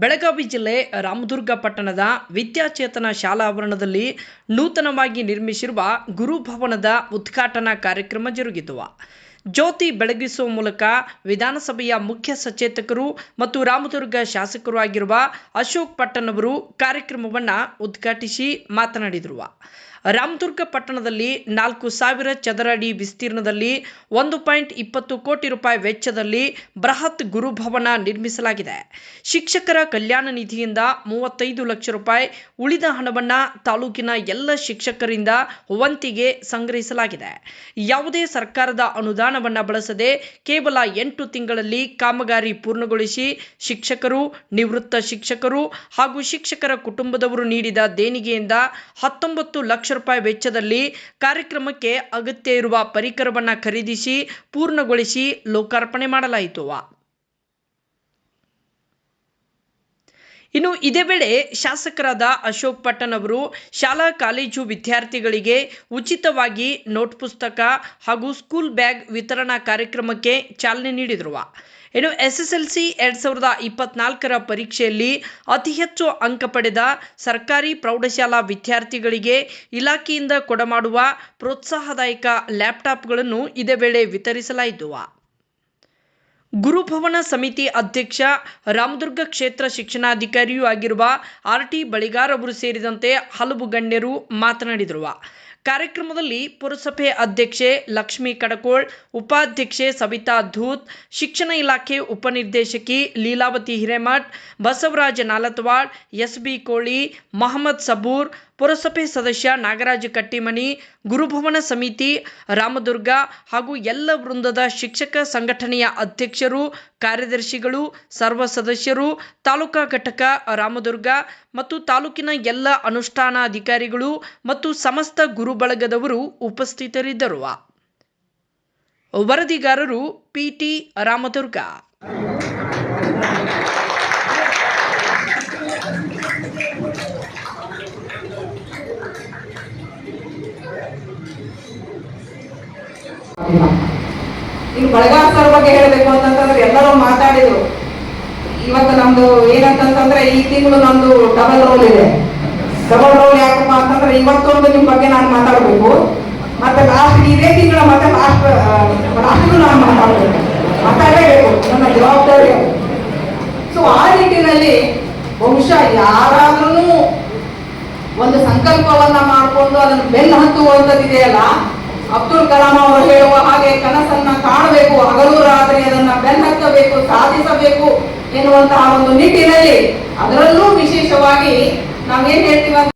ಬೆಳಗಾವಿ ಜಿಲ್ಲೆ ರಾಮದುರ್ಗ ಪಟ್ಟಣದ ವಿದ್ಯಾಚೇತನ ಶಾಲಾ ಆವರಣದಲ್ಲಿ ನೂತನವಾಗಿ ನಿರ್ಮಿಸಿರುವ ಗುರುಭವನದ ಉದ್ಘಾಟನಾ ಕಾರ್ಯಕ್ರಮ ಜರುಗಿತು. ಜ್ಯೋತಿ ಬೆಳಗಿಸುವ ಮೂಲಕ ವಿಧಾನಸಭೆಯ ಮುಖ್ಯ ಸಚೇತಕರು ಮತ್ತು ರಾಮದುರ್ಗ ಶಾಸಕರು ಆಗಿರುವ ಅಶೋಕ್ ಪಟ್ಟಣವರು ಕಾರ್ಯಕ್ರಮವನ್ನು ಉದ್ಘಾಟಿಸಿ ಮಾತನಾಡಿದರು. ರಾಮದುರ್ಗ ಪಟ್ಟಣದಲ್ಲಿ ನಾಲ್ಕು ಸಾವಿರ ಚದರ ಅಡಿ ವಿಸ್ತೀರ್ಣದಲ್ಲಿ ಒಂದು ಪಾಯಿಂಟ್ ಇಪ್ಪತ್ತು ಕೋಟಿ ರೂಪಾಯಿ ವೆಚ್ಚದಲ್ಲಿ ಬೃಹತ್ ಗುರುಭವನ ನಿರ್ಮಿಸಲಾಗಿದೆ. ಶಿಕ್ಷಕರ ಕಲ್ಯಾಣ ನಿಧಿಯಿಂದ ಮೂವತ್ತೈದು ಲಕ್ಷ ರೂಪಾಯಿ ಉಳಿದ ಹಣವನ್ನು ತಾಲೂಕಿನ ಎಲ್ಲ ಶಿಕ್ಷಕರಿಂದ ವಂತಿಗೆ ಸಂಗ್ರಹಿಸಲಾಗಿದೆ. ಯಾವುದೇ ಸರ್ಕಾರದ ಅನುದಾನವನ್ನು ಬಳಸದೆ ಕೇವಲ ಎಂಟು ತಿಂಗಳಲ್ಲಿ ಕಾಮಗಾರಿ ಪೂರ್ಣಗೊಳಿಸಿ ಶಿಕ್ಷಕರು, ನಿವೃತ್ತ ಶಿಕ್ಷಕರು ಹಾಗೂ ಶಿಕ್ಷಕರ ಕುಟುಂಬದವರು ನೀಡಿದ ದೇಣಿಗೆಯಿಂದ ಹತ್ತೊಂಬತ್ತು ಲಕ್ಷ ರೂಪಾಯಿ ವೆಚ್ಚದಲ್ಲಿ ಕಾರ್ಯಕ್ರಮಕ್ಕೆ ಅಗತ್ಯ ಇರುವ ಪರಿಕರವನ್ನು ಖರೀದಿಸಿ ಪೂರ್ಣಗೊಳಿಸಿ ಲೋಕಾರ್ಪಣೆ ಮಾಡಲಾಯಿತು. ಇನ್ನು ಇದೇ ವೇಳೆ ಶಾಸಕರಾದ ಅಶೋಕ್ ಪಟ್ಟಣ್ ಅವರು ಶಾಲಾ ಕಾಲೇಜು ವಿದ್ಯಾರ್ಥಿಗಳಿಗೆ ಉಚಿತವಾಗಿ ನೋಟ್ ಪುಸ್ತಕ ಹಾಗೂ ಸ್ಕೂಲ್ ಬ್ಯಾಗ್ ವಿತರಣಾ ಕಾರ್ಯಕ್ರಮಕ್ಕೆ ಚಾಲನೆ ನೀಡಿದರು. ಇನ್ನು ಎಸ್ ಎಸ್ ಎಲ್ ಸಿ ಎರಡ್ ಸಾವಿರದ ಇಪ್ಪತ್ನಾಲ್ಕರ ಪರೀಕ್ಷೆಯಲ್ಲಿ ಅತಿ ಹೆಚ್ಚು ಅಂಕ ಪಡೆದ ಸರ್ಕಾರಿ ಪ್ರೌಢಶಾಲಾ ವಿದ್ಯಾರ್ಥಿಗಳಿಗೆ ಇಲಾಖೆಯಿಂದ ಕೊಡಮಾಡುವ ಪ್ರೋತ್ಸಾಹದಾಯಕ ಲ್ಯಾಪ್ಟಾಪ್ಗಳನ್ನು ಇದೇ ವೇಳೆ ವಿತರಿಸಲಾಯಿತು. ಗುರುಭವನ ಸಮಿತಿ ಅಧ್ಯಕ್ಷ ರಾಮದುರ್ಗ ಕ್ಷೇತ್ರ ಶಿಕ್ಷಣಾಧಿಕಾರಿಯೂ ಆಗಿರುವ ಆರ್ ಟಿ ಬಳಿಗಾರ್ ಅವರು ಸೇರಿದಂತೆ ಹಲವು ಗಣ್ಯರು ಮಾತನಾಡಿದರು. ಕಾರ್ಯಕ್ರಮದಲ್ಲಿ ಪುರಸಭೆ ಅಧ್ಯಕ್ಷೆ ಲಕ್ಷ್ಮೀ ಕಡಕೋಳ್, ಉಪಾಧ್ಯಕ್ಷೆ ಸವಿತಾ ಧೂತ್, ಶಿಕ್ಷಣ ಇಲಾಖೆ ಉಪನಿರ್ದೇಶಕಿ ಲೀಲಾವತಿ ಹಿರೇಮಠ್, ಬಸವರಾಜ ನಾಲತ್ವಾಳ್, ಎಸ್ ಬಿ ಕೋಳಿ, ಮಹಮ್ಮದ್ ಸಬೂರ್ ಪುರಸಭೆ ಸದಸ್ಯ ನಾಗರಾಜ ಕಟ್ಟಿಮನಿ, ಗುರುಭವನ ಸಮಿತಿ, ರಾಮದುರ್ಗ ಹಾಗೂ ಎಲ್ಲ ವೃಂದದ ಶಿಕ್ಷಕ ಸಂಘಟನೆಯ ಅಧ್ಯಕ್ಷರು, ಕಾರ್ಯದರ್ಶಿಗಳು, ಸರ್ವ ಸದಸ್ಯರು, ತಾಲೂಕಾ ಘಟಕ ರಾಮದುರ್ಗ ಮತ್ತು ತಾಲೂಕಿನ ಎಲ್ಲ ಅನುಷ್ಠಾನಾಧಿಕಾರಿಗಳು ಮತ್ತು ಸಮಸ್ತ ಗುರು ಬಳಗದವರು ಉಪಸ್ಥಿತರಿದ್ದರು. ವರದಿಗಾರರು ಪಿಟಿ ರಾಮದುರ್ಗ. ಇನ್ನು ಬಳಗಾರ್ ಸರ್ ಬಗ್ಗೆ ಹೇಳಬೇಕು ಅಂತಂತಂದ್ರೆ ಎಲ್ಲರೂ ಮಾತಾಡಿದ್ರು. ಇವತ್ತು ನಮ್ದು ಏನಂತಂತಂದ್ರೆ ಈ ತಿಂಗಳು ನಮ್ದು ಡಬಲ್ ರೋಲ್ ಇದೆ. ಡಬಲ್ ರೋಲ್ ಯಾಕಪ್ಪ ಅಂತಂದ್ರೆ ಇವತ್ತೊಂದು ನಿಮ್ ಬಗ್ಗೆ ನಾನು ಮಾತಾಡಬೇಕು. ಮತ್ತೆ ಲಾಸ್ಟ್ ಇದೇ ತಿಂಗಳ ಮತ್ತೆ ಲಾಸ್ಟ್ ಲಾಸ್ಟ್ಗೂ ನಾನು ಮಾತಾಡಬೇಕು. ಮಾತಾಡಲೇಬೇಕು, ನನ್ನ ಜವಾಬ್ದಾರಿ ಸೊ ಆ ನಿಟ್ಟಿನಲ್ಲಿ ಬಹುಶಃ ಯಾರಾದ್ರೂ ಒಂದು ಸಂಕಲ್ಪವನ್ನ ಮಾಡಿಕೊಂಡು ಅದನ್ನು ಬೆನ್ನು ಹತ್ತುವಂಥದ್ದಿದೆಯಲ್ಲ ಅಬ್ದುಲ್ ಕಲಾಂ ಅವರು ಹೇಳುವ ಹಾಗೆ ಕನಸನ್ನ ಕಾಣಬೇಕು ಹಗಲು ರಾತ್ರಿ ಅದನ್ನ ಬೆನ್ನತ್ತಬೇಕು ಸಾಧಿಸಬೇಕು ಎನ್ನುವಂತಹ ಒಂದು ನಿಟ್ಟಿನಲ್ಲಿ ಅದರಲ್ಲೂ ವಿಶೇಷವಾಗಿ ನಾವೇನ್ ಹೇಳ್ತೀವಿ